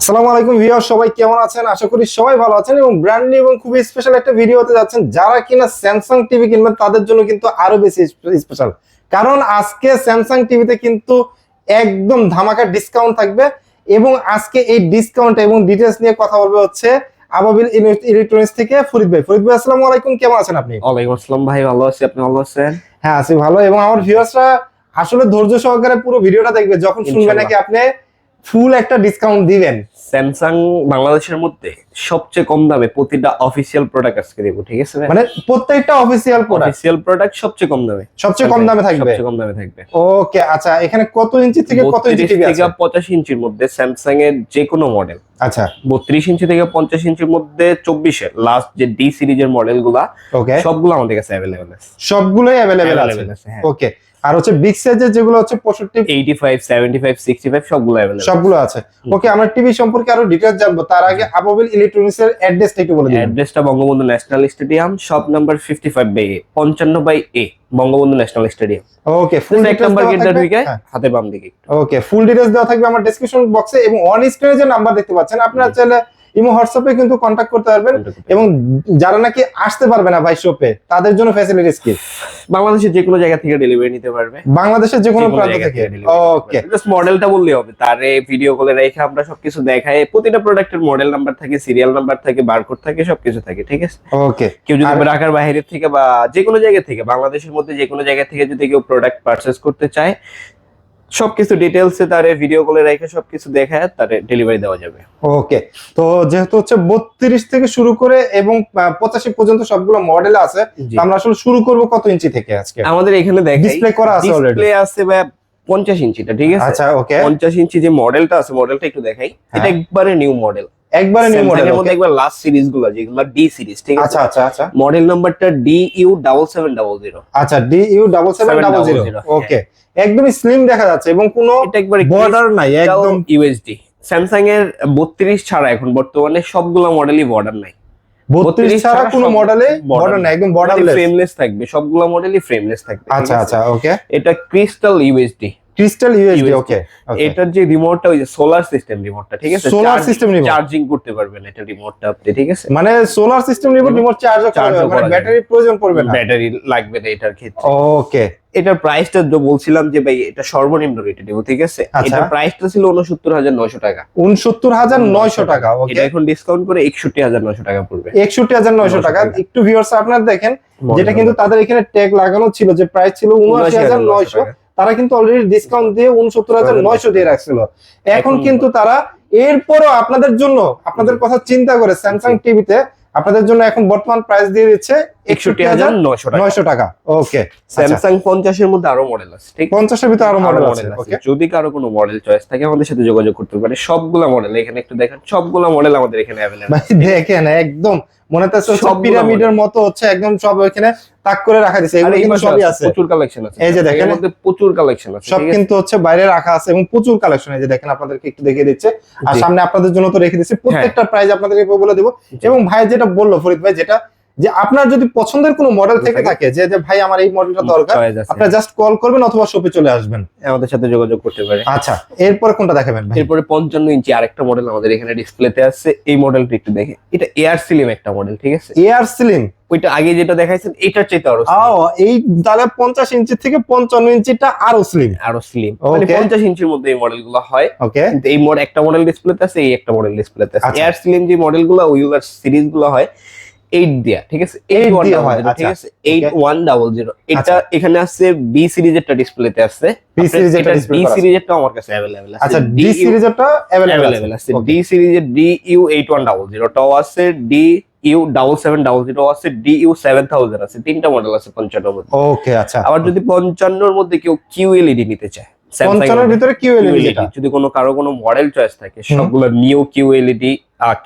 আসসালামু আলাইকুম ভিউয়ার সবাই কেমন আছেন? আশা করি সবাই ভালো আছেন এবং ব্র্যান্ড নিউ এবং খুবই স্পেশাল একটা ভিডিও হতে যাচ্ছেন। যারা কিনা স্যামসাং টিভি কিনবেন তাদের জন্য কিন্তু আরও বেশি স্পেশাল কারণ আজকে স্যামসাং টিভিতে কিন্তু একদম ধামাকা ডিসকাউন্ট থাকবে এবং আজকে এই ডিসকাউন্ট এবং ডিটেলস নিয়ে কথা বলবে হচ্ছে আবাবিল ইলেকট্রনিক্স থেকে ফরিদ ভাই। ফরিদ ভাই আসসালামু আলাইকুম কেমন আছেন আপনি? ওয়ালাইকুম আসসালাম ভাই ভালো আছি। আপনি ভালো আছেন? হ্যাঁ আছি ভালো এবং আমার ভিউয়ার্সরা আসলে ধৈর্য সহকারে পুরো ভিডিওটা দেখবে। যখন শুনবে নাকি আপনি ফুল একটা ডিসকাউন্ট দিবেন। স্যামসাং বাংলাদেশের মধ্যে সবচেয়ে কম দামে প্রতিটা অফিসিয়াল প্রোডাক্ট আজকে দেবো ঠিক আছে মানে প্রত্যেকটা অফিসিয়াল প্রোডাক্ট অফিসিয়াল প্রোডাক্ট সবচেয়ে কম দামে। সবচেয়ে কম দামে থাকবে? সবচেয়ে কম দামে থাকবে। ওকে আচ্ছা এখানে কত ইঞ্চি থেকে কত ইঞ্চি 32 টিভি থেকে আছে? পঁচাশি ইঞ্চির মধ্যে স্যামসাং এর যে কোনো মডেল আচ্ছা। বত্রিশ ইঞ্চি থেকে পঞ্চাশ ইঞ্চির মধ্যে চব্বিশের লাস্ট যে ডি সিরিজের মডেলগুলা ওকে সবগুলো আমাদের কাছে অ্যাভেলেবেল আছে। সবগুলোই অ্যাভেলেবেল আছে। ওকে আর হচ্ছে বিগ সাইজের যেগুলো হচ্ছে পঁয়ষট্টি eighty five seventy five sixty five সবগুলো অ্যাভেলেবেল সবগুলো আছে ওকে আমরা টিভি সম্পর্কে আরও ডিটেইলস জানব। তার আগে আবাবিল ইলেকট্রনিক্স এর অ্যাড্রেসটা একটু বলে দিন অ্যাড্রেসটা Bangabandhu national stadium shop number fifty five by A পঞ্চান্ন by A Bangabandhu national stadium okay ফুল এক নাম্বার গেটটা ঢুকে। হাতের বাম দিকে ওকে ফুল ডিটেইলস দেওয়া থাকবে আমার ডেসক্রিপশন বক্সে এবং অন স্ক্রিনে যে নাম্বার দেখতে পাচ্ছেন আপনারা চাইলে ইমো হোয়াটসঅ্যাপে কিন্তু কন্ট্যাক্ট করতে পারবেন এবং যারা নাকি আসতে পারবে না ভাই শপে তাদের জন্য ফ্যাসিলিটিস কি বাংলাদেশের যে কোনো জায়গা থেকে ডেলিভারি নিতে পারবে। বাংলাদেশের যে কোনো প্রান্ত থেকে। ওকে। Just মডেলটা বললেই হবে। তারে ভিডিও কলে রেখে আমরা সবকিছু দেখাই। প্রতিটা প্রোডাক্টের মডেল নাম্বার থাকে সিরিয়াল নাম্বার থাকে বারকোড থাকে সবকিছু থাকে ঠিক আছে? ওকে কেউ যদি ঢাকার বাইরে থেকে বা যে কোনো জায়গা থেকে বাংলাদেশের মধ্যে যে কোনো জায়গা থেকে যদি কেউ প্রোডাক্ট পারচেস করতে চায় সবকিছু ডিটেলসে তারে ভিডিও কলে রেখে সবকিছু দেখায় তারে ডেলিভারি দেওয়া যাবে। ওকে তো যেহেতু হচ্ছে বত্রিশ থেকে শুরু করে এবং পঁচাশি পর্যন্ত সবগুলো মডেল আছে আমরা আসলে শুরু করব কত ইঞ্চি থেকে আজকে? আমাদের এখানে দেখাই ডিসপ্লে করা আছে অলরেডি ডিসপ্লে আছে বা পঞ্চাশ ইঞ্চিটা ঠিক আছে? আচ্ছা ওকে পঞ্চাশ ইঞ্চি যে মডেলটা আছে মডেলটা একটু দেখাই। এটা হ্যাঁ। একবারে নিউ মডেল একবারে নিউ মডেল মধ্যে একবার লাস্ট সিরিজগুলো যেগুলো ডি সিরিজ ঠিক আছে? আচ্ছা আচ্ছা আচ্ছা। মডেল নাম্বারটা D U double seven double zero আচ্ছা D U double seven double zero 700, okay একদমই স্লিম দেখা যাচ্ছে এবং কোনো বর্ডার নাই একদম। ইউএসডি স্যামসাং এর বত্রিশ ছাড়া এখন বর্তমানে সবগুলো মডেলই বর্ডার নাই। বত্রিশ 32 ছাড়া ছাড়া কোনো মডেলে বর্ডার নাই। একদম বর্ডারলেস ফ্রেমলেস থাকবে সবগুলো মডেলই ফ্রেমলেস থাকবে আচ্ছা আচ্ছা ওকে এটা crystal USD crystal USD USD okay এটার যে রিমোটটা ওই যে সোলার সিস্টেম রিমোটটা ঠিক আছে? Solar system remote? চার্জিং করতে পারবেন এটা রিমোটটা আপনি ঠিক আছে? মানে solar system remote remote charge Charge মানে ব্যাটারি প্রয়োজন পড়বে না। ব্যাটারি লাগবে না এটার ক্ষেত্রে। ওকে এটার প্রাইসটা তো বলছিলাম যে ভাই এটা সর্বনিম্ন রেটে দেবো ঠিক আছে? আচ্ছা। এটার প্রাইসটা ছিল উনসত্তর হাজার নয়শো টাকা। উনসত্তর হাজার নয়শো টাকা ওকে এটা এখন ডিসকাউন্ট করে একষট্টি হাজার নয়শো টাকা পড়বে। একষট্টি হাজার নয়শো টাকা। টাকা। একটু ভিউয়ার্স আপনারা দেখেন যেটা কিন্তু তাদের এখানে ট্যাগ লাগানো ছিল যে প্রাইস ছিল উনআশি হাজার নয়শো তারা কিন্তু অলরেডি ডিসকাউন্ট দিয়ে উনসত্তর হাজার নয়শো দিয়ে রাখছিল। এখন কিন্তু তারা এরপরও আপনাদের জন্য আপনাদের কথা চিন্তা করে স্যামসাং টিভিতে আপনাদের জন্য এখন বর্তমান প্রাইস দিয়ে দিচ্ছে একষট্টি হাজার নয়শো টাকা। ওকে স্যামসাং পঞ্চাশের মধ্যে আরও মডেল আছে ঠিক? পঞ্চাশের ভিতরে আরও মডেল আছে যদি কারও কোনো মডেল চয়েস থাকে আমাদের সাথে যোগাযোগ করতে পারে। সবগুলা মডেল এখানে একটু দেখেন সবগুলা মডেল আমাদের এখানে অ্যাভেলেবল দেখেন একদম মনে হচ্ছে সব পিরামিডের মতো হচ্ছে একদম সব এখানে তাক করে রাখা দিছে। এগুলো কিন্তু সবই আছে প্রচুর কালেকশন আছে। এই যে দেখেন। এর মধ্যে প্রচুর কালেকশন আছে সব কিন্তু হচ্ছে বাইরে রাখা আছে এবং প্রচুর কালেকশন এই যে দেখেন আপনাদেরকে একটু দেখিয়ে দিচ্ছে। আর সামনে আপনাদের জন্য তো রেখে দিয়েছি প্রত্যেকটা প্রাইস আপনাদেরকে বলে দেব। এবং ভাই যেটা বলল ফরিদ ভাই যেটা যে আপনার যদি পছন্দের কোনো মডেল থেকে থাকে। যে যে ভাই আমার এই মডেলটা দরকার। আপনারা জাস্ট কল করবেন অথবা শপে চলে আসবেন। আমাদের সাথে যোগাযোগ করতে পারে। আচ্ছা এরপরে কোনটা দেখাবেন ভাই? এরপরে পঞ্চান্ন ইঞ্চি আরেকটা মডেল আমাদের এখানে ডিসপ্লেতে আছে। এই মডেলটা একটু দেখে। এটা এয়ার সিলিম একটা মডেল ঠিক আছে? এয়ার স্লিম ওইটা আগে যেটা দেখাইছেন এটার চাইতে আরও আও এই তাহলে পঞ্চাশ ইঞ্চি থেকে পঞ্চান্ন ইঞ্চিটা আরও স্লিম আরও স্লিম মানে Okay. পঞ্চাশ ইঞ্চির মধ্যে এই মডেলগুলো হয়। ওকে কিন্তু এই মডেল একটা মডেল ডিসপ্লেতে আছে এই একটা মডেল ডিসপ্লেতে আছে। আচ্ছা। এয়ার স্লিম যে মডেলগুলো ওইগুলোর সিরিজগুলো হয় এইট দিয়া ঠিক আছে? এইট ওয়ান ঠিক আচ্ছা। আছে? এইট ওয়ান ডাবল জিরো এটা। এখানে আছে বি সিরিজেরটা ডিসপ্লেতে আছে। সিরিজেরটা আছে। সিরিজেরটা আমার কাছে অ্যাভেলেবেল আছে। আচ্ছা ডি সিরিজেরটা অ্যাভেলেবেল অ্যাভেলেবল আছে। ডি সিরিজের D U eight one double জিরোটাও আছে D U double seven double zero আছে ডি ইউ সেভেন থাউজেন্ড আছে। তিনটা মডেল আছে পঞ্চান্ন মধ্যে। ওকে আচ্ছা। আবার যদি পঞ্চান্নর মধ্যে কেউ কিউ এলইডি নিতে চায় ভিতরে কিউ এলইডি যেটা। যদি কোনো কারও কোনো মডেল চয়েস থাকে। সবগুলো new Q LED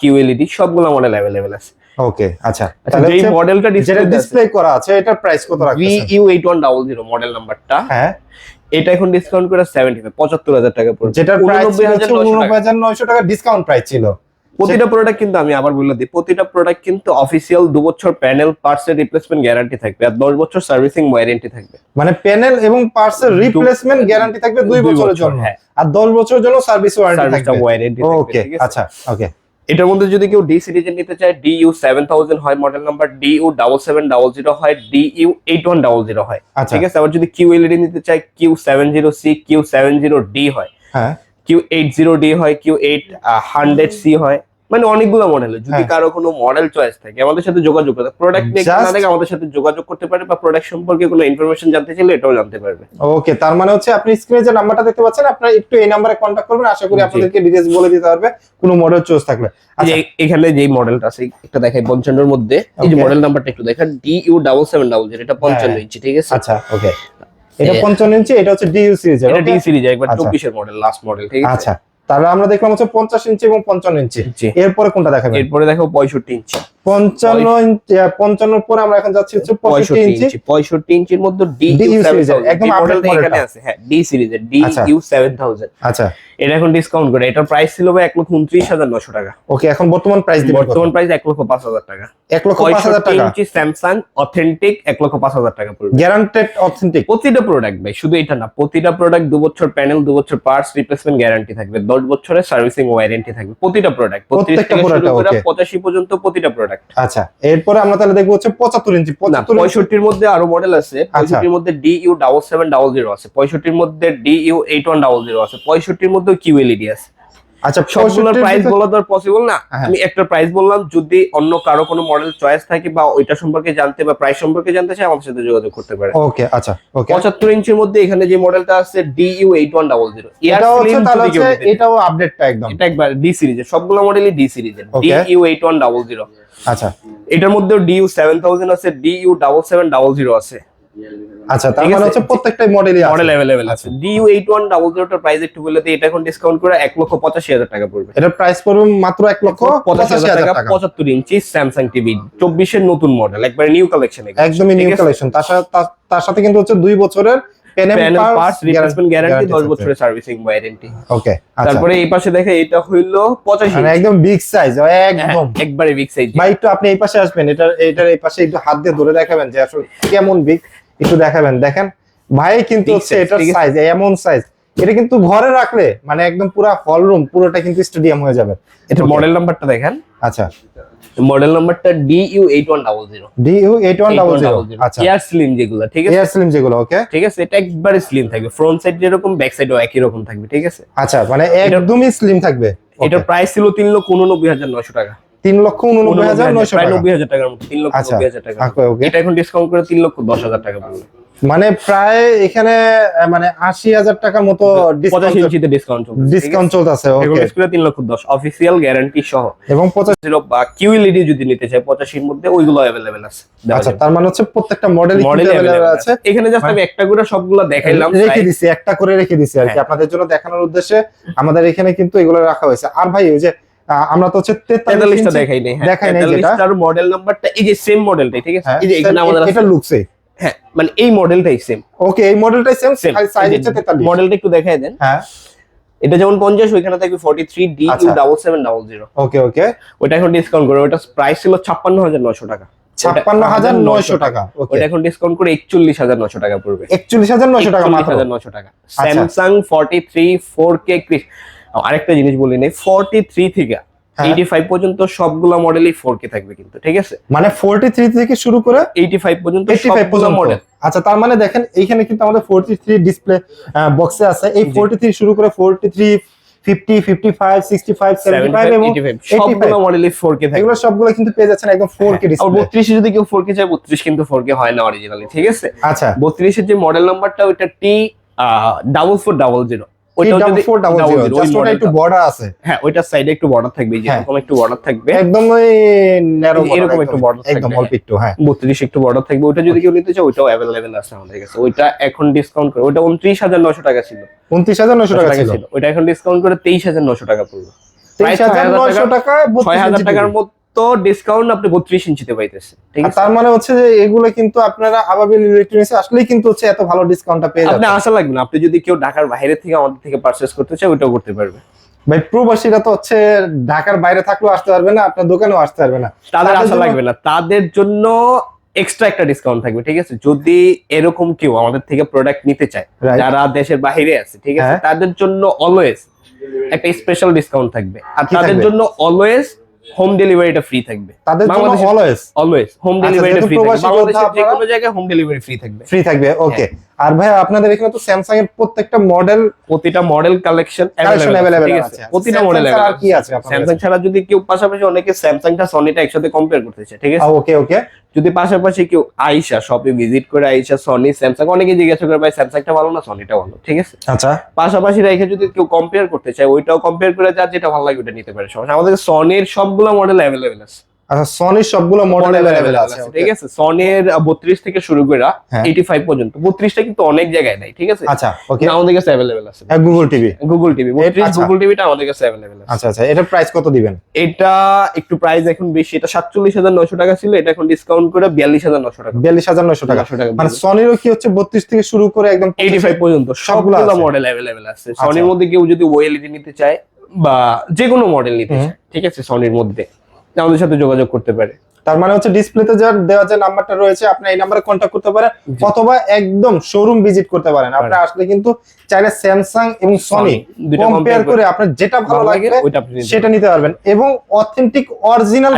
Q LED সবগুলো মডেল অ্যাভেলেবেল আছে। ওকে আচ্ছা। আচ্ছা তাহলে যেই মডেলটা যেটা ডিসপ্লে করা আছে এটার প্রাইস কত রাখছেন U eight one double zero model নাম্বারটা হ্যাঁ। এটা এখন ডিসকাউন্ট করে সেভেন্টি ফাইভ পঁচাত্তর হাজার টাকা হাজার হচ্ছে নয়শো টাকা। ডিসকাউন্ট প্রাইস ছিল। প্রতিটা প্রোডাক্ট কিন্তু আমি আবার বলে দিই প্রতিটা প্রোডাক্ট কিন্তু অফিসিয়াল দু বছর প্যানেল পার্টস এর রিপ্লেসমেন্ট গ্যারান্টি থাকবে আর দশ বছর সার্ভিসিং ওয়ারেন্টি থাকবে। মানে প্যানেল এবং পার্টসের রিপ্লেসমেন্ট গ্যারান্টি থাকবে দুই বছরের জন্য। হ্যাঁ। আর দশ বছরের জন্য সার্ভিস ওয়ারেন্টি থাকবে। ওয়ারেন্টি ওকে আচ্ছা ওকে এটার মধ্যে যদি কেউ ডি সিরিজের নিতে চায় ডি ইউ সেভেন থাউজেন্ড হয় model number D U double seven double zero হয় D U eight one double zero হয়। আচ্ছা। ঠিক আছে? আবার যদি কিউ এলইডি নিতে চায় Q seven zero C Q seven zero D হয়। হ্যাঁ। কিউ এইট জিরো ডি হয় কিউ এইট হান্ড্রেড সি হয়। মানে অনেকগুলো মডেল যদি হ্যাঁ। কারও কোনো মডেল চয়েস থাকে আমাদের সাথে যোগাযোগ করতে প্রোডাক্ট নিয়ে না থাকে আমাদের সাথে যোগাযোগ করতে পারে বা প্রোডাক্ট সম্পর্কে কোনো ইনফরমেশন জানতে চাইলে এটাও জানতে পারবে। ওকে তার মানে হচ্ছে আপনি স্ক্রিনে যে নাম্বারটা দেখতে পাচ্ছেন আপনারা একটু এই নাম্বারে কন্ট্যাক্ট করবেন। আশা করি। আপনাদেরকে ডিটেইলস বলে দিতে পারবে কোনো মডেল চয়েস থাকলে। আচ্ছা। এখানে যে মডেলটা আছে একটা দেখাই পঞ্চান্নর মধ্যে। এই যে মডেল নাম্বারটা একটু দেখেন ডাবল জিরো এটা পঞ্চান্ন হ্যাঁ। ইঞ্চি ঠিক আছে? আচ্ছা ওকে এটা এ- পঞ্চান্ন ইঞ্চি এটা হচ্ছে ডিইউ সিরিজ এটা ডি সিরিজ একবার আচ্ছা। চব্বিশের মডেল লাস্ট মডেল ঠিক আছে? আচ্ছা। তাহলে আমরা দেখলাম হচ্ছে পঞ্চাশ ইঞ্চি এবং পঞ্চান্ন ইঞ্চি। এরপরে কোনটা দেখাবেন? এরপরে দেখো পঁয়ষট্টি ইঞ্চি। পঞ্চান্ন ইঞ্চি পঞ্চান্নর পরে আমরা এখন যাচ্ছি হচ্ছে পঁয়ষট্টি ইঞ্চি। পঁয়ষট্টি ইঞ্চির মধ্যে ডি ইউ series একদম এখানে আছে হ্যাঁ ডি সিরিজের ডি। ইউ সেভেন থাউজেন্ড আচ্ছা। এটা এখন ডিসকাউন্ট করে এটার প্রাইস ছিল ভাই এক লক্ষ উনত্রিশ হাজার নশো টাকা। ওকে এখন বর্তমান প্রাইস বর্তমান প্রাইস এক লক্ষ পাঁচ হাজার টাকা। এক লক্ষ পাঁচ হাজার পঁয়ষট্টি টাকা ইঞ্চি স্যামসাং অথেন্টিক এক লক্ষ পাঁচ হাজার টাকা পড়বে গ্যারান্টেড অথেন্টিক প্রতিটা প্রোডাক্ট ভাই শুধু এটা না প্রতিটা প্রোডাক্ট দু বছর প্যানেল দু বছর পার্টস রিপ্লেসমেন্ট গ্যারান্টি থাকবে। দশ বছরের সার্ভিসিং ওয়ারেন্টি থাকবে প্রতিটা প্রোডাক্ট প্রত্যেকটা product, okay. পঁচাশি পর্যন্ত প্রতিটা প্রোডাক্ট আচ্ছা এরপরে আমরা তাহলে দেখব হচ্ছে পঁচাত্তর ইঞ্চি পঁয়ষট্টির মধ্যে আরও মডেল আছে আচ্ছা। পঁয়ষট্টির মধ্যে D U double seven double zero আছে পঁয়ষট্টির মধ্যে D U eight one double zero আছে পঁয়ষট্টির মধ্যে কিউ এলইডি আছে আচ্ছা সবগুলোর প্রাইস বলা তো পসিবল না। হ্যাঁ। আমি একটা প্রাইস বললাম যদি অন্য কারও কোনো মডেল চয়েস থাকে বা ওইটা সম্পর্কে জানতে বা প্রাইস সম্পর্কে জানতে আমাদের সাথে যোগাযোগ করতে পারে। ওকে আচ্ছা ওকে পঁচাত্তর ইঞ্চির মধ্যে এখানে যে মডেলটা আছে D U eight one double zero এটাও হচ্ছে এটাও আপডেটটা একদম। এটা একবার ডি সিরিজের সবগুলো মডেলই ডি সিরিজের D Okay. U eight one double zero আচ্ছা। এটার মধ্যে ডি ইউ সেভেন থাউজেন্ড আছে D U double seven double zero আছে। আচ্ছা তার মানে হচ্ছে প্রত্যেকটাই মডেলই আছে। মডেল অ্যাভেলেবেল আছে। D U eight one double জিরোটার price একটু বলে দিই এটা এখন ডিসকাউন্ট করে এক লক্ষ পঁচাশি হাজার টাকা পড়বে। এটার প্রাইস পড়বে মাত্র এক লক্ষ পঁচাশি হাজার টাকা টাকা। পঁচাত্তর ইঞ্চি স্যামসাং টিভি চব্বিশের নতুন মডেল একবার নিউ কালেকশন একদমই নিউ কালেকশন তার সাথে তার- সাথে কিন্তু হচ্ছে দুই বছরের গ্যারান্টি দশ বছরের সার্ভিসিং ওয়ারেন্টি ওকে তারপরে এই পাশে দেখে এটা হইল পঁচাশি মানে একদম বিগ সাইজ একদম। একবারে বিগ সাইজ ভাই একটু আপনি এই পাশে আসবেন। এটার এটার এই পাশে একটু হাত দিয়ে ধরে দেখাবেন যে আসলে কেমন বিগ একটু দেখাবেন। দেখেন ভাই কিন্তু হচ্ছে সাইজ এমন সাইজ এটা কিন্তু ঘরে রাখলে মানে একদম পুরো হল রুম পুরোটা কিন্তু স্টেডিয়াম হয়ে যাবে। এটা মডেল নাম্বারটা দেখেন। আচ্ছা। মডেল নাম্বারটা D U eight one double zero D U eight one double zero আচ্ছা। এয়ার স্লিম যেগুলো ঠিক আছে? এয়ার স্লিম যেগুলো ওকে ঠিক আছে? এটা একবারে স্লিম থাকবে। ফ্রন্ট সাইড যেরকম ব্যাক সাইডও একই রকম থাকবে ঠিক আছে? আচ্ছা মানে একদমই স্লিম থাকবে। এটা প্রাইস ছিল তিন লক্ষ উননব্বই হাজার নয়শো টাকা। তিন লক্ষ উননব্বই হাজার নয়শো টাকা। নব্বই হাজার টাকার মতো তিন লক্ষ আচ্ছা নব্বই হাজার টাকা ওকে ওকে এটা এখন ডিসকাউন্ট করে তিন লক্ষ দশ হাজার টাকা পড়বে। মানে প্রায় এখানে মানে আশি হাজার টাকার মতো ডিসকাউন্ট ডিসকাউন্ট চলতেছে তিন লক্ষ দশ অফিসিয়াল গ্যারান্টি সহ। এবং পঁচাশি বা কিউএলইডি যদি নিতে চায় পঁচাশির মধ্যে ওইগুলো অ্যাভেলেবেল আছে আচ্ছা তার মানে হচ্ছে প্রত্যেকটা মডেল মডেল আছে। এখানে জাস্ট আমি একটা করে সবগুলো দেখাইলাম রেখে দিছি একটা করে রেখে দিছি আর কি। হ্যাঁ। আপনাদের জন্য দেখানোর উদ্দেশ্যে আমাদের এখানে কিন্তু এগুলো রাখা হয়েছে। আর ভাই ওই যে আমরা তো হচ্ছে তেতাল্লিশ তেতাল্লিশটা ইঞ্চি- দেখাই নেই দেখাই নাই যেটা। মডেল নাম্বারটা এই যে সেম মডেলটাই ঠিক আছে? হ্যাঁ, এই যে এখানে আমাদের এটা লুকসে হ্যাঁ মানে এই মডেলটাই সেম ওকে এই মডেলটাই সেম সেম সাইজ হচ্ছে তেতাল্লিশ। মডেলটা একটু দেখাই দেন। হ্যাঁ। এটা যেমন পঞ্চাশ ওইখানে থাকবে forty three D. Double seven double zero okay okay ওইটা এখন ডিসকাউন্ট করে ওটা প্রাইস ছিল ছাপ্পান্ন হাজার নশো টাকা। ছাপ্পান্ন হাজার নয়শো টাকা ওটা এখন ডিসকাউন্ট করে একচল্লিশ হাজার নশো টাকা পড়বে। একচল্লিশ হাজার নয়শো টাকা মাত্র। হাজার নশো টাকা। Samsung forty three four K আরেকটা জিনিস বলি নেই ফর্টি থ্রি থেকে হ্যাঁ। এইটি ফাইভ পর্যন্ত সবগুলো মডেলই ফোর কে থাকবে কিন্তু ঠিক আছে? মানে ফোরটি থ্রি থেকে শুরু করে এইটি ফাইভ পর্যন্ত। মডেল আচ্ছা তার মানে দেখেন এইখানে কিন্তু আমাদের ফোরটি থ্রি ডিসপ্লে বক্সে আছে। এই ফোরটি থ্রি শুরু করে forty three fifty fifty five sixty five seventy five এবং সবগুলো মডেলই ফোর কে থাকবে। এগুলো সবগুলো কিন্তু পেয়ে যাচ্ছেন একদম ফোর কে আর ডিসপ্লে বত্রিশে যদি কেউ ফোর কে চায় বত্রিশ কিন্তু ফোর কে হয় না অরিজিনালি ঠিক আছে? আচ্ছা। বত্রিশের যে মডেল নাম্বারটা ওইটা T double four double zero double four double just ওটা একটু বর্ডার আছে। হ্যাঁ ওইটার সাইডে একটু বর্ডার থাকবে এই যে হ্যাঁ। এরকম একটু বর্ডার থাকবে। একদম ওই ন্যারো এরকম একটু border একদম অল্প একটু হ্যাঁ। বত্রিশ একটু বর্ডার থাকবে ওইটা যদি কেউ নিতে চায় ওইটাও অ্যাভেলেবেল আছে আমাদের কাছে। ওইটা এখন ডিসকাউন্ট করে টাকা ছিল। উনত্রিশ হাজার নয়শো টাকা ছিল। ওইটা এখন ডিসকাউন্ট করে তেইশ হাজার নশো টাকা ছয় হাজার টাকার মতো ডিসকাউন্ট আপনি বত্রিশ ইঞ্চিতে পাইতেছে ঠিক আছে? তার মানে হচ্ছে যে এগুলো কিন্তু আপনারা আবাবিল ইলেকট্রনিক্স আসলেই কিন্তু হচ্ছে এত ভালো ডিসকাউন্টটা পেয়ে আপনি যাবেন আশা লাগবে না আপনি যদি কেউ ঢাকার বাইরে থেকে আমাদের থেকে পারচেস করতে চায় ওইটাও করতে পারবে। ভাই প্রবাসীরা তো হচ্ছে ঢাকার বাইরে থাকলেও আসতে পারবে না আপনার দোকানেও আসতে পারবে না। তাদের আশা লাগবে না তাদের জন্য এক্সট্রা একটা ডিসকাউন্ট থাকবে ঠিক আছে? যদি এরকম কেউ আমাদের থেকে প্রোডাক্ট নিতে চায় যারা দেশের বাইরে আছে ঠিক আছে? হ্যাঁ। তাদের জন্য অলওয়েজ একটা স্পেশাল ডিসকাউন্ট থাকবে। আর তাদের জন্য অলওয়েজ হোম ডেলিভারিটা ফ্রি থাকবে। তাদের জন্য অলওয়েজ অলওয়েজ হোম ডেলিভারিটা ফ্রি থাকবে। বাংলাদেশের যে কোনো জায়গায় হোম ডেলিভারি ফ্রি থাকবে। ফ্রি থাকবে ওকে আর ভাই আপনাদের এখানে তো স্যামসাং এর প্রত্যেকটা মডেল প্রতিটা মডেল কালেকশন अवेलेबल ঠিক আছে। প্রতিটা মডেল আছে আর কি আছে। আপনাদের স্যামসাং ছাড়া যদি কেউ পাশাপাশি অনেকে স্যামসাংটা সনিটা একসাথে কম্পেয়ার করতে চায় ঠিক আছে? ওকে ওকে যদি পাশাপাশি কেউ আইসা শপে ভিজিট করে আইসা সনি স্যামসাং অনেকে জিজ্ঞাসা করে ভাই স্যামসাংটা ভালো না সনিটা ভালো? ঠিক আছে? আচ্ছা। পাশাপাশি রেখে যদি কেউ কম্পেয়ার করতে চায় ওইটাও কম্পেয়ার করে যার যেটা ভালো লাগে ওটা নিতে পারে। সমস্যা আমাদের সনির সবগুলো মডেল অ্যাভেলেবেল আছে। আচ্ছা সনির সবগুলো মডেল অ্যাভেলেবেল আছে ঠিক আছে। সনির বত্রিশ থেকে শুরু করে হ্যাঁ। এইটি ফাইভ পর্যন্ত। বত্রিশটা কিন্তু অনেক জায়গায় নাই ঠিক আছে? আচ্ছা ওকে আমাদের কাছে অ্যাভেলেবেল আছে। গুগল টিভি গুগল টিভি বত্রিশ আচ্ছা। গুগল টিভিটা আমাদের কাছে অ্যাভেলেবেল আছে। আচ্ছা আচ্ছা প্রাইস কত দিবেন? এটা একটু প্রাইস এখন বেশি। এটা সাতচল্লিশ হাজার নশো টাকা ছিল এটা এখন ডিসকাউন্ট করে বিয়াল্লিশ হাজার নশো টাকা। বিয়াল্লিশ হাজার নয়শো টাকা। নশো টাকা। মানে সনিরও কি হচ্ছে বত্রিশ থেকে শুরু করে একদম এইটি ফাইভ পর্যন্ত সবগুলো মডেল অ্যাভেলেবেল আছে। আচ্ছা। সনির মধ্যে কেউ যদি ওএলইডি নিতে চায় বা যে কোনো মডেল নিতে চায় ঠিক আছে সনির মধ্যে। আমাদের সাথে যোগাযোগ করতে পারে। তার মানে হচ্ছে ডিসপ্লেতে যার দেওয়া যে নাম্বারটা রয়েছে আপনি এই নাম্বারে কন্ট্যাক্ট করতে পারেন অথবা একদম শোরুম ভিজিট করতে পারেন। আপনি আসলে কিন্তু চাইলে স্যামসাং এবং সনি কম্পেয়ার করে আপনার যেটা ভালো লাগে সেটা নিতে পারবেন। এবং অথেন্টিক অরিজিনাল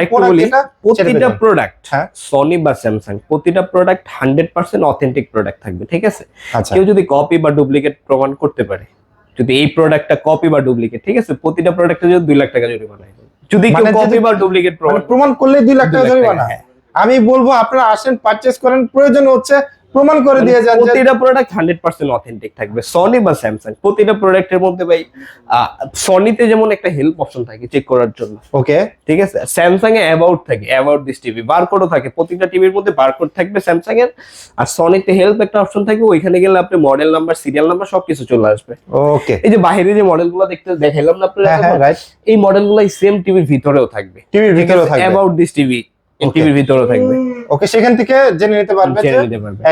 প্রতিটা প্রোডাক্ট হ্যাঁ। সনি বা স্যামসাং প্রতিটা product hundred percent authentic product থাকবে ঠিক আছে। আচ্ছা। কেউ যদি কপি বা ডুপ্লিকেট প্রমাণ করতে পারে যদি এই প্রোডাক্টটা কপি বা ডুপ্লিকেট ঠিক আছে? প্রতিটা প্রোডাক্টে যদি দুই লাখ টাকা জরিমানা হয়। যদি কেউ মানে কপি বা ডুপ্লিকেট মানে প্রমাণ করলে 2 লাখ টাকা জরিমানা হ্যাঁ। আমি বলব আপনারা আসেন পারচেস করেন প্রয়োজন হচ্ছে প্রমাণ করে দিয়ে যান মানে প্রতিটা প্রোডাক্ট হান্ড্রেড পার্সেন্ট অথেন্টিক থাকবে। সনি বা স্যামসাং প্রতিটা প্রোডাক্টের মধ্যে ভাই সনিতে যেমন একটা হেল্প অপশন থাকে চেক করার জন্য। ওকে ঠিক আছে? স্যামসাং এ অ্যাবাউট থাকে অ্যাবাউট দিস টিভি বারকোডও থাকে প্রতিটা টিভির মধ্যে বারকোড থাকবে স্যামসাং এর আর সনিতে হেল্প একটা অপশন থাকবে ওইখানে গেলে আপনি মডেল নাম্বার সিরিয়াল নাম্বার সবকিছু চলে আসবে। ওকে এই যে বাইরে যে মডেলগুলো দেখতে দেখাইলাম না হ্যাঁ হ্যাঁ আপনারা রাইট এই মডেলগুলাই সেম টিভির ভিতরেও থাকবে। টিভির ভিতরেও থাকবে। About this TV. টিভির ভিতরেও থাকবে। ওকে সেখান থেকে জেনে নিতে পারবে যে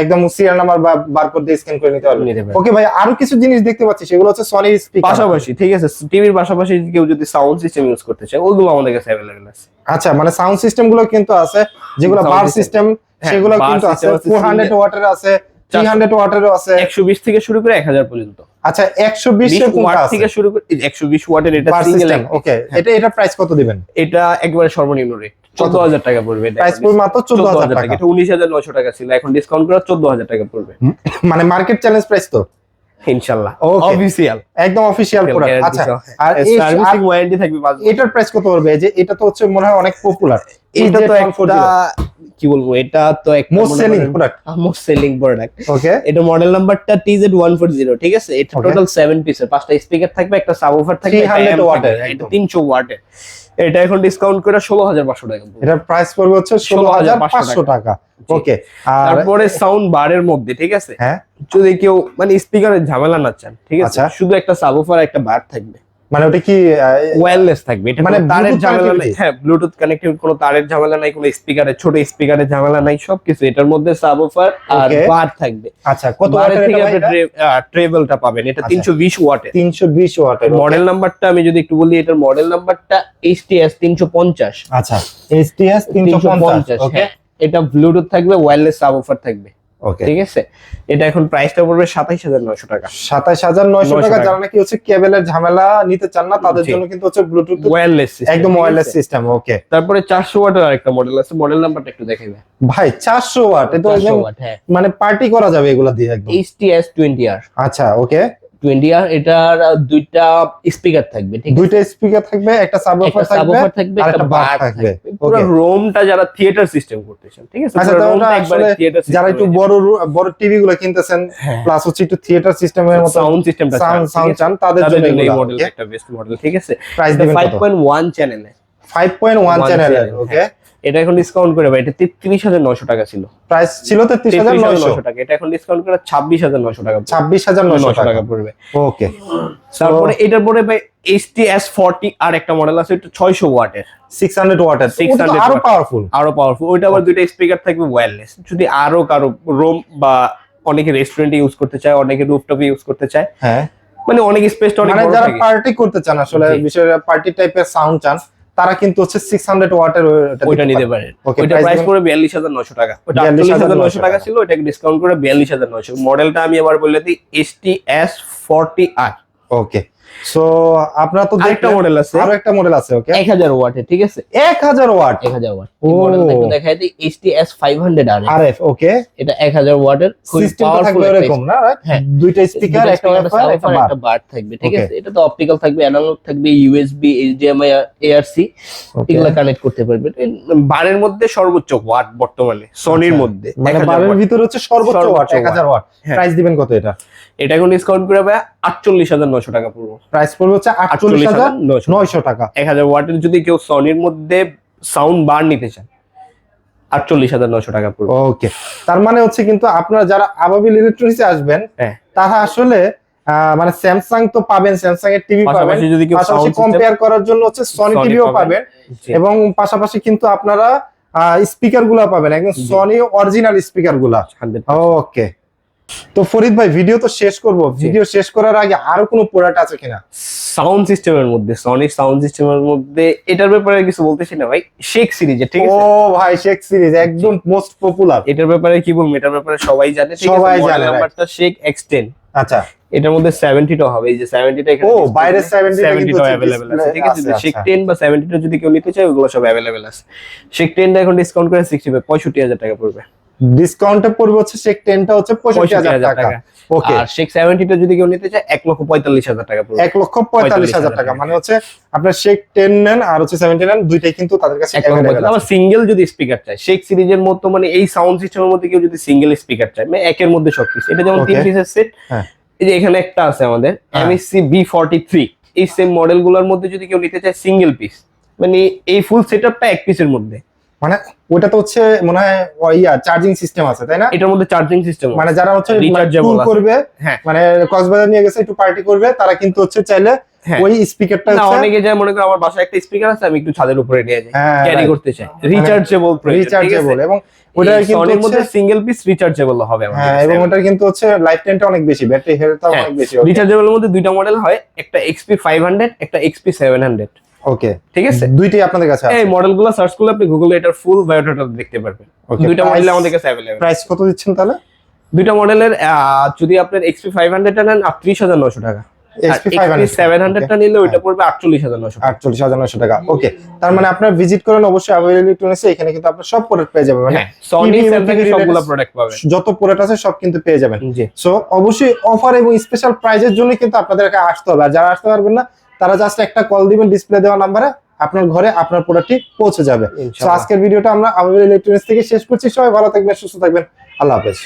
একদম সিরিয়াল নাম্বার বা বারকোড দিয়ে স্ক্যান করে নিতে পারবে। ওকে ভাই আরও কিছু জিনিস দেখতে পাচ্ছি সেগুলো হচ্ছে সনির স্পিকার পাশাপাশি ঠিক আছে টিভির পাশাপাশি কেউ যদি সাউন্ড সিস্টেম ইউজ করতে চায় ওগুলো আমাদের কাছে অ্যাভেলেবেল আছে। আচ্ছা মানে সাউন্ড সিস্টেমগুলো কিন্তু আছে যেগুলো বার সিস্টেম হ্যাঁ, সেগুলো কিন্তু আছে 400 ওয়াটের আছে 300 ওয়াটেরও আছে। একশো বিশ থেকে শুরু করে এক হাজার পর্যন্ত। আচ্ছা 120 বিশ এর কোনটা আছে? থেকে শুরু করে একশো বিশ ওয়াটের এটা সিঙ্গেল ওকে এটা এটা প্রাইস কত দিবেন? এটা একবারে সর্বনিম্ন রেট চোদ্দ হাজার টাকা পড়বে প্রাইস পড়বে মাত্র 14000 14,000 টাকা। এটা উনিশ হাজার নয়শো টাকা ছিল এখন ডিসকাউন্ট করে চোদ্দ হাজার টাকা পড়বে। মানে মার্কেট চ্যালেঞ্জ প্রাইস তো? ইনশাল্লাহ। Okay. অফিসিয়াল একদম অফিশিয়াল প্রোডাক্ট আচ্ছা আর এই সার্ভিসিং ওয়ারেন্টি থাকবে এটার প্রাইস কত পড়বে? যে এটা তো হচ্ছে মনে হয় অনেক পপুলার এটা তো একটা কি বলব এটা তো একটা most selling product most selling product okay এটা মডেল নাম্বারটা টিজেড ওয়ান ফোর জিরো ঠিক আছে? এটা টোটাল সেভেন পিসের পাঁচটা স্পিকার থাকবে একটা সাবওফার থাকবে 300 ওয়াটের এটা একদম। তিনশো ওয়াটের এটা এখন ডিসকাউন্ট করে ষোলো হাজার পাঁচশো টাকা এটা প্রাইস পড়বে হচ্ছে 16500 টাকা। ওকে তারপরে সাউন্ড বারের মধ্যে ঠিক আছে? হ্যাঁ। যদি কেউ মানে স্পিকারের ঝামেলা না চান ঠিক আছে? আচ্ছা। শুধু একটা সাবোফার একটা বার থাকবে। মানে ওটা কি ওয়্যারলেস থাকবে এটা মানে তারের ঝামেলা নাই। হ্যাঁ ব্লুটুথ কানেক্টেড কোনো তারের ঝামেলা নাই কোনো স্পিকারের ছোট স্পিকারের ঝামেলা নাই সবকিছু। এটার মধ্যে সাবওফার আর বার থাকবে। আচ্ছা কত ওয়াটের থেকে আপনি ট্রেভেলটা পাবেন। এটা আচ্ছা। তিনশো বিশ ওয়াটের 320 ওয়াটের মডেল নাম্বারটা আমি যদি একটু বলি এটার মডেল নাম্বারটা তিনশো পঞ্চাশ। আচ্ছা এইচটিএস 350 ওকে। এটা ব্লুটুথ থাকবে ওয়্যারলেস সাবওফার থাকবে। ঠিক আছে? এটা এখন প্রাইসটা পড়বে সাতাইশ হাজার নয়শো টাকা। সাতাইশ হাজার নয়শো 900 টাকা। যারা নাকি হচ্ছে কেবেলের ঝামেলা নিতে চান না তাদের জন্য কিন্তু হচ্ছে ব্লুটুথ ওয়্যারলেস একদম ওয়্যারলেস সিস্টেম ওকে তারপরে চারশো ওয়াটের আরেকটা মডেল আছে মডেল নাম্বারটা একটু দেখাইবে ভাই। চারশো ওয়াট এটা হ্যাঁ। মানে পার্টি করা যাবে এগুলা দিয়ে একদম। এইচটিএস টোয়েন্টি আর আচ্ছা ওকে টোয়েন্টি আর এটার দুইটা স্পিকার থাকবে ঠিক দুইটা স্পিকার থাকবে একটা সাবওফার থাকবে সাবওফার থাকবে একটা বার থাকবে। পুরো. রোমটা যারা থিয়েটার সিস্টেম করতে চান ঠিক আছে? আচ্ছা পুরো তাহলে একবারে থিয়েটার যারা একটু বড় বড় টিভি গুলো কিনতেছেন হ্যাঁ। প্লাস হচ্ছে একটু থিয়েটার সিস্টেমের মতো সাউন্ড সিস্টেমটা সাউন্ড চান তাদের জন্য এই মডেল একটা বেস্ট মডেল ঠিক আছে? প্রাইস দিবেন ফাইভ কত পয়েন্ট ওয়ান চ্যানেলে 5.1 চ্যানেলের channel, ওকে এটা এখন ডিসকাউন্ট করে ভাই এটা তেত্রিশ হাজার নয়শো টাকা ছিল। প্রাইস ছিল তেত্রিশ হাজার 33900 নয়শো টাকা। এটা এখন ডিসকাউন্ট করে ছাব্বিশ হাজার নয়শো টাকা পড়বে। 26900 নয়শো টাকা। পড়বে। ওকে তারপরে এটার পরে ভাই এইচটি এস ফর্টি আর একটা মডেল আছে এটা ছয়শো ওয়াটের। 600 ওয়াটের। 600 ওটা তো আরও পাওয়ারফুল আরও পাওয়ারফুল ওইটা আবার দুইটা স্পিকার থাকবে ওয়্যারলেস যদি আরও কারও রোম বা অনেকে রেস্টুরেন্টে ইউজ করতে চায় অনেকে রুফটপে ইউজ করতে চায় হ্যাঁ। মানে অনেক স্পেসটা অনেক মানে যারা পার্টি করতে চান আসলে। বিশেষ পার্টি টাইপের সাউন্ড চান তারা কিন্তু হচ্ছে সিক্স হান্ড্রেড ওয়াটের ওইটা নিতে পারে। ওইটা প্রাইস? পড়বে হাজার নশো টাকা। ওটা 42,900 হাজার নশো টাকা। ছিল ওটাকে ডিসকাউন্ট করে বিয়াল্লিশ হাজার নশো মডেলটা আমি আবার বলে দিই S T S forty R okay so আপনারা তো দেখলেন, মডেল আছে। আরও একটা মডেল আছে ওকে এক হাজার ওয়াটের ঠিক আছে? এক হাজার ওয়াট এক হাজার ওয়াট ও। মডেলটা একটু দেখাই দিই ফাইভ হান্ড্রেড আর আর ওকে এটা এক হাজার ওয়াটের সিস্টেমটা থাকবে এরকম না? হ্যাঁ। দুইটা স্পিকার একটা এফআর একটা বার থাকবে ঠিক আছে? এটা তো অপটিক্যাল থাকবে অ্যানালগ থাকবে ইউএসবি এআরসি এগুলো কানেক্ট করতে পারবেন। এই বারের মধ্যে সর্বোচ্চ ওয়াট বর্তমানে সনির আচ্ছা। মধ্যে মানে বারের। ভিতরে হচ্ছে সর্বোচ্চ ওয়াট এক হাজার ওয়াট। প্রাইস দিবেন কত এটা? এটা এখন ডিসকাউন্ট করে পাবে আটচল্লিশ হাজার নশো টাকা পুরো প্রাইস পড়বে হচ্ছে আটচল্লিশ হাজার নয়শো টাকা। এক হাজার ওয়াটের যদি কেউ সনির মধ্যে সাউন্ড বার নিতে চান আটচল্লিশ হাজার নশো টাকা পুরো ওকে তার মানে হচ্ছে কিন্তু আপনারা যারা আবাবিল ইলেকট্রনিক্সে আসবেন হ্যাঁ। তারা আসলে আহ, মানে স্যামসাং তো পাবেন স্যামসাং এর টিভি পাবেন। পাশাপাশি কম্পেয়ার করার জন্য হচ্ছে সনি টিভিও পাবেন। পাবেন। এবং পাশাপাশি কিন্তু আপনারা স্পিকারগুলা পাবেন। একদম সনি অরিজিনাল স্পিকারগুলা। ওকে তো ফরিদ ভাই ভিডিও তো শেষ করব। ভিডিও শেষ করার আগে আরও কোনো প্রোডাক্ট আছে কিনা? সাউন্ড সিস্টেমের মধ্যে সনির সাউন্ড সিস্টেমের মধ্যে এটার ব্যাপারে কিছু বলতেছি না ভাই। শেক সিরিজে ঠিক আছে? ও ভাই শেখ সিরিজ একদম মোস্ট পপুলার এটার ব্যাপারে কি বলব এটার ব্যাপারে সবাই জানে ঠিক সবাই জানে. নাম্বারটা শেক এক্স টেন আচ্ছা। এটার মধ্যে সেভেন্টিটা হবে এই যে সেভেন্টিটা এখানে ও, বাইরের 70 টা কিন্তু সেভেন্টিটা হচ্ছে অ্যাভেলেবেল আছে ঠিক আছে? শেক আচ্ছা। টেন বা সেভেন্টিটা যদি কেউ নিতে চায় ওগুলো সব অ্যাভেলেবেল আছে। শেক টেনটা এখন ডিসকাউন্ট করে সিক্সটি ফাইভ পঁয়ষট্টি হাজার টাকা পড়বে। ডিসকাউন্টে পড়বে হচ্ছে শেখ টেনটা হচ্ছে পঁয়ষট্টি হাজার টাকা। ওকে আর শেক সেভেন্টিটা যদি কেউ নিতে চায় এক লক্ষ পঁয়তাল্লিশ হাজার টাকা পড়বে। এক লক্ষ পঁয়তাল্লিশ হাজার টাকা। মানে হচ্ছে আপনার শেখ টেন নেন আর হচ্ছে সেভেন্টি নেন দুইটাই কিন্তু তাদের কাছে পঁয়তাল্লিশ। আবার সিঙ্গেল যদি স্পিকার চায় শেক সিরিজের মতো মানে এই সাউন্ড সিস্টেমের মধ্যে কেউ যদি সিঙ্গেল স্পিকার চায় মানে একের মধ্যে সবকিছু এটা যেমন তিন পিসের সেট হ্যাঁ। এই যে এখানে একটা আছে আমাদের হ্যাঁ। এমএসসি বি ফর্টি থ্রি এই সেম মডেলগুলোর মধ্যে যদি কেউ নিতে চায় সিঙ্গেল পিস মানে এই ফুল সেট আপটা এক পিসের মধ্যে। মানে ওটা তো হচ্ছে মনে হয় ইয়া চার্জিং সিস্টেম আছে তাই না? এটার মধ্যে চার্জিং সিস্টেম মানে যারা হচ্ছে ট্যুর করবে হ্যাঁ। মানে কক্সবাজার নিয়ে গেছে একটু পার্টি করবে তারা কিন্তু হচ্ছে চাইলে হ্যাঁ। ওই স্পিকারটা না অনেকে যায় মনে করো আমার বাসায় একটা স্পিকার আছে আমি একটু ছাদের উপরে নিয়ে যাই। ক্যারি করতে চাই রিচার্জেবল রিচার্জেবল এবং ওটা কিন্তু মধ্যে সিঙ্গেল পিস রিচার্জেবল হবে হ্যাঁ এবং ওটা কিন্তু হচ্ছে লাইফ টাইমটা অনেক বেশি ব্যাটারি হেলথ হ্যাঁ, অনেক বেশি রিচার্জেবলের মধ্যে দুইটা মডেল হয় একটা ফাইভ হান্ড্রেড একটা এক্সপি সেভেন হান্ড্রেড ওকে ঠিক আছে? দুইটাই আপনাদের কাছে এই মডেলগুলো সার্চ করলে আপনি গুগলে এটার ফুল বায়োডাটা দেখতে পারবেন। দুইটা মডেল আমাদের কাছে অ্যাভেলেবল প্রাইস কত দিচ্ছেন তাহলে? দুইটা মডেলের যদি আপনার নেন টাকা। XP 500 সেভেন হান্ড্রেডটা নিলে ওইটা পড়বে আটচল্লিশ হাজার টাকা। টাকা ওকে তার মানে আপনার ভিজিট করেন অবশ্যই ইলেকট্রনিক্সে এখানে কিন্তু আপনার সব প্রোডাক্ট পেয়ে যাবেন। মানে হ্যাঁ সনি related প্রোডাক্ট পাবেন। যত প্রোডাক্ট আছে সব কিন্তু পেয়ে যাবেন। সো অবশ্যই অফার এবং স্পেশাল প্রাইজের জন্য কিন্তু আপনাদেরকে আসতে হবে। আর যারা আসতে পারবেন না তারা জাস্ট একটা কল দিবেন ডিসপ্লে দেওয়া নাম্বারে আপনার ঘরে আপনার প্রোডাক্টটি পৌঁছে যাবে। আজকের ভিডিওটা আমরা আমাদের ইলেকট্রনিক্স থেকে শেষ করছি। সবাই ভালো থাকবেন সুস্থ থাকবেন। আল্লাহ হাফেজ।